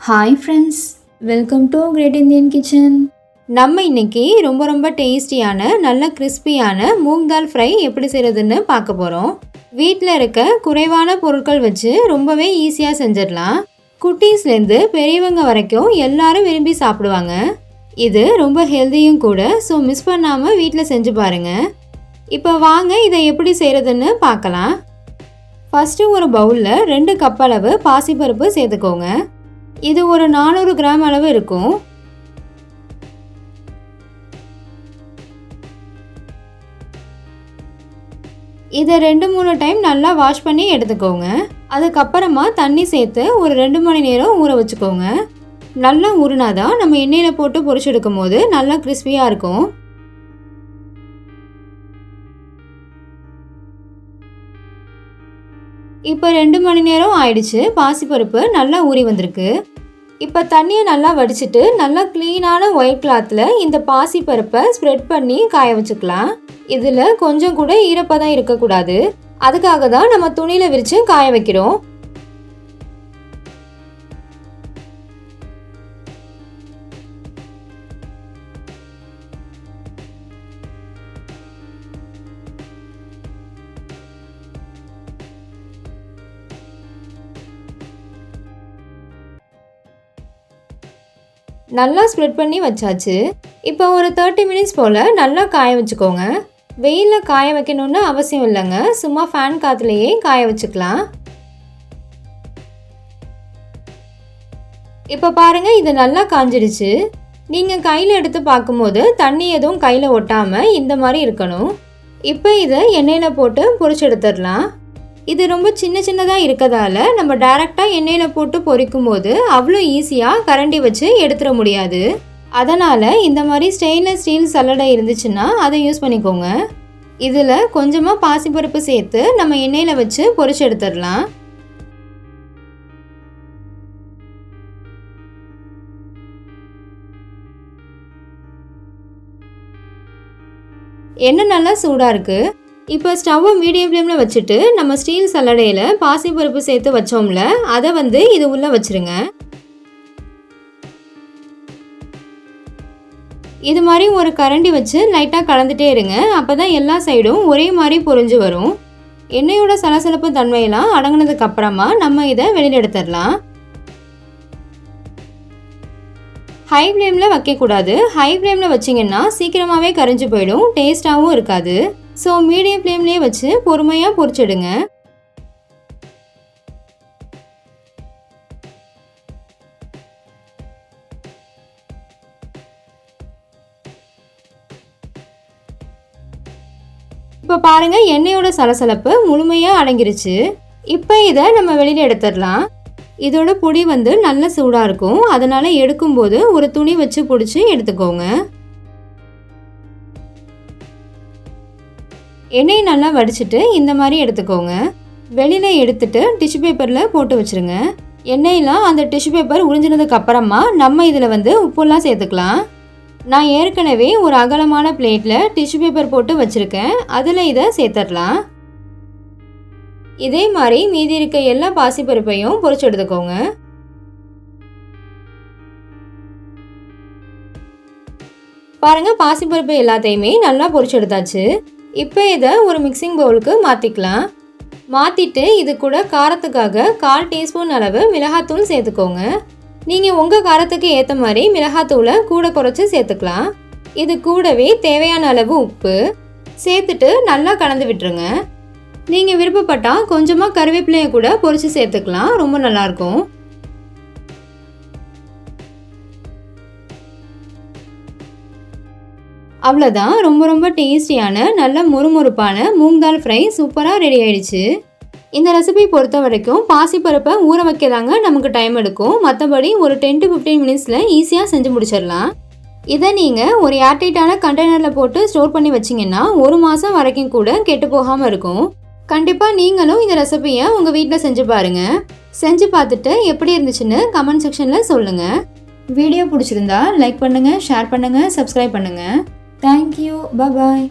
Hi friends welcome to Great Indian Kitchen நம்ம இன்னைக்கு ரொம்ப ரொம்ப டேஸ்டியான நல்ல கிறிஸ்பியான மூங் தால் ஃப்ரை எப்படி செய்கிறதுன்னு பார்க்க போகிறோம் வீட்டில் இருக்க குறைவான பொருட்கள் வச்சு ரொம்பவே ஈஸியாக செஞ்சிடலாம். குட்டீஸ்லேருந்து பெரியவங்க வரைக்கும் எல்லாரும் விரும்பி சாப்பிடுவாங்க. இது ரொம்ப ஹெல்த்தியும் கூட ஸோ மிஸ் பண்ணாமல் வீட்டில் செஞ்சு பாருங்கள் இப்போ வாங்க இதை எப்படி செய்கிறதுன்னு பார்க்கலாம். ஃபஸ்ட்டு ஒரு பவுலில் ரெண்டு கப் அளவு பாசிப்பருப்பு சேர்த்துக்கோங்க. இது ஒரு நானூறு கிராம் அளவு இருக்கும். இதை ரெண்டு மூணு டைம் நல்லா வாஷ் பண்ணி எடுத்துக்கோங்க. அதுக்கப்புறமா தண்ணி சேர்த்து ஒரு ரெண்டு மணி நேரம் ஊற வச்சுக்கோங்க. நல்லா ஊறினாதான் நம்ம எண்ணெயில் போட்டு பொரிச்செடுக்கும் போது நல்லா கிறிஸ்பியாக இருக்கும். இப்போ ரெண்டு மணி நேரம் ஆயிடுச்சு. பாசிப்பருப்பு நல்லா ஊறி வந்திருக்கு. இப்போ தண்ணியை நல்லா வடிச்சிட்டு நல்லா க்ளீனான ஒயிட் கிளாத்தில் இந்த பாசிப்பருப்பை ஸ்ப்ரெட் பண்ணி காய வச்சுக்கலாம். இதில் கொஞ்சம் கூட ஈரப்பதம் இருக்கக்கூடாது. அதுக்காக தான் நம்ம துணியில் விரித்து காய வைக்கிறோம். நல்லா ஸ்ப்ரெட் பண்ணி வச்சாச்சு. இப்போ ஒரு தேர்ட்டி மினிட்ஸ் போல் நல்லா காய வச்சுக்கோங்க. வெயிலில் காய வைக்கணும்னு அவசியம் இல்லைங்க. சும்மா ஃபேன் காற்றுலையே காய வச்சுக்கலாம். இப்போ பாருங்கள் இது நல்லா காஞ்சிடுச்சு. நீங்கள் கையில் எடுத்து பார்க்கும்போது தண்ணி எதுவும் கையில் ஒட்டாமல் இந்த மாதிரி இருக்கணும். இப்போ இதை எண்ணெயில் போட்டு பொரிச்சு எடுத்துடலாம். இது ரொம்ப சின்ன சின்னதாக இருக்கதால நம்ம டைரெக்டாக எண்ணெயில் போட்டு பொரிக்கும் போது அவ்வளோ ஈஸியாக கரண்டி வச்சு எடுத்துட முடியாது. அதனால் இந்த மாதிரி ஸ்டெயின்லெஸ் ஸ்டீல் சல்லடை இருந்துச்சுன்னா அதை யூஸ் பண்ணிக்கோங்க. இதில் கொஞ்சமாக பாசிப்பருப்பு சேர்த்து நம்ம எண்ணெயில் வச்சு பொரிச்சு எடுத்துடலாம். எண்ணெய் நல்லா சூடாக இருக்குது இப்போ ஸ்டவ்வை மீடியம் ஃப்ளேமில் வச்சுட்டு நம்ம ஸ்டீல் சல்லடையில் பாசிப்பருப்பு சேர்த்து வச்சோம்ல அதை வந்து இது உள்ளே வச்சுருங்க. இது மாதிரி ஒரு கரண்டி வச்சு லைட்டாக கலந்துட்டே இருங்க. அப்போ தான் எல்லா சைடும் ஒரே மாதிரி பொரிஞ்சு வரும். எண்ணெயோட சலசலப்பு தன்மையெல்லாம் அடங்கினதுக்கு அப்புறமா நம்ம இதை வெளியில் எடுத்துடலாம் ஹை ஃப்ளேமில் வைக்கக்கூடாது. ஹை ஃப்ளேமில் வச்சிங்கன்னா சீக்கிரமாகவே கரைஞ்சி போயிடும். டேஸ்ட்டாகவும் இருக்காது. ஸோ மீடியம் ஃப்ளேம்லேயே வச்சு பொறுமையாக பொரிச்சிடுங்க இப்போ பாருங்கள் எண்ணெயோட சலசலப்பு முழுமையாக அடங்கிருச்சு. இப்போ இதை நம்ம வெளியில் எடுத்துடலாம். இதோட பொடி வந்து நல்ல சூடாக இருக்கும். அதனால் எடுக்கும்போது ஒரு துணி வச்சு பிடிச்சி எடுத்துக்கோங்க. எண்ணெய் நல்லா வடிச்சிட்டு இந்த மாதிரி எடுத்துக்கோங்க. வெளியில் எடுத்துட்டு டிஷ்யூ பேப்பரில் போட்டு வச்சுருங்க. எண்ணெயெலாம் அந்த டிஷ்யூ பேப்பர் உறிஞ்சினதுக்கு அப்புறமா நம்ம இதில் வந்து உப்புலாம் சேர்த்துக்கலாம். நான் ஏற்கனவே ஒரு அகலமான பிளேட்டில் டிஷ்யூ பேப்பர் போட்டு வச்சுருக்கேன். அதில் இதை சேர்த்துடலாம். இதே மாதிரி மீதி இருக்க எல்லா பாசிப்பருப்பையும் பொரிச்சு எடுத்துக்கோங்க. பாருங்கள் பாசிப்பருப்பு எல்லாத்தையுமே நல்லா பொரிச்சு எடுத்தாச்சு. இப்போ இதை ஒரு மிக்சிங் பவுலுக்கு மாற்றிக்கலாம் மாற்றிட்டு இது கூட காரத்துக்காக கால் டீஸ்பூன் அளவு மிளகாத்தூள் சேர்த்துக்கோங்க. நீங்கள் உங்கள் காரத்துக்கு ஏற்ற மாதிரி மிளகாத்தூளை கூட குறைச்சி சேர்த்துக்கலாம். இது கூடவே தேவையான அளவு உப்பு சேர்த்துட்டு நல்லா கலந்து விட்டுருங்க. நீங்கள் விருப்பப்பட்டால் கொஞ்சமாக கருவேப்பிலையை கூட பொரித்து சேர்த்துக்கலாம் ரொம்ப நல்லாயிருக்கும் அவ்வளோதான் ரொம்ப ரொம்ப டேஸ்டியான நல்ல முறுமுறுப்பான மூங் தால் ஃப்ரை சூப்பராக ரெடி ஆயிடுச்சு. இந்த ரெசிபி பொறுத்த வரைக்கும் பாசிப்பருப்பை ஊற வைக்கதாங்க நமக்கு டைம் எடுக்கும். மற்றபடி ஒரு டென் டு ஃபிஃப்டீன் மினிட்ஸில் ஈஸியாக செஞ்சு முடிச்சிடலாம். இதை நீங்கள் ஒரு ஏர்டைட்டான கண்டெய்னரில் போட்டு ஸ்டோர் பண்ணி வச்சிங்கன்னா ஒரு மாதம் வரைக்கும் கூட கெட்டு போகாமல் இருக்கும். கண்டிப்பாக நீங்களும் இந்த ரெசிபியை உங்கள் வீட்டில் செஞ்சு பாருங்கள் செஞ்சு பார்த்துட்டு எப்படி இருந்துச்சுன்னு கமெண்ட் செக்ஷனில் சொல்லுங்கள் வீடியோ பிடிச்சிருந்தா லைக் பண்ணுங்கள் ஷேர் பண்ணுங்கள் சப்ஸ்கிரைப் பண்ணுங்கள் Thank you. Bye bye.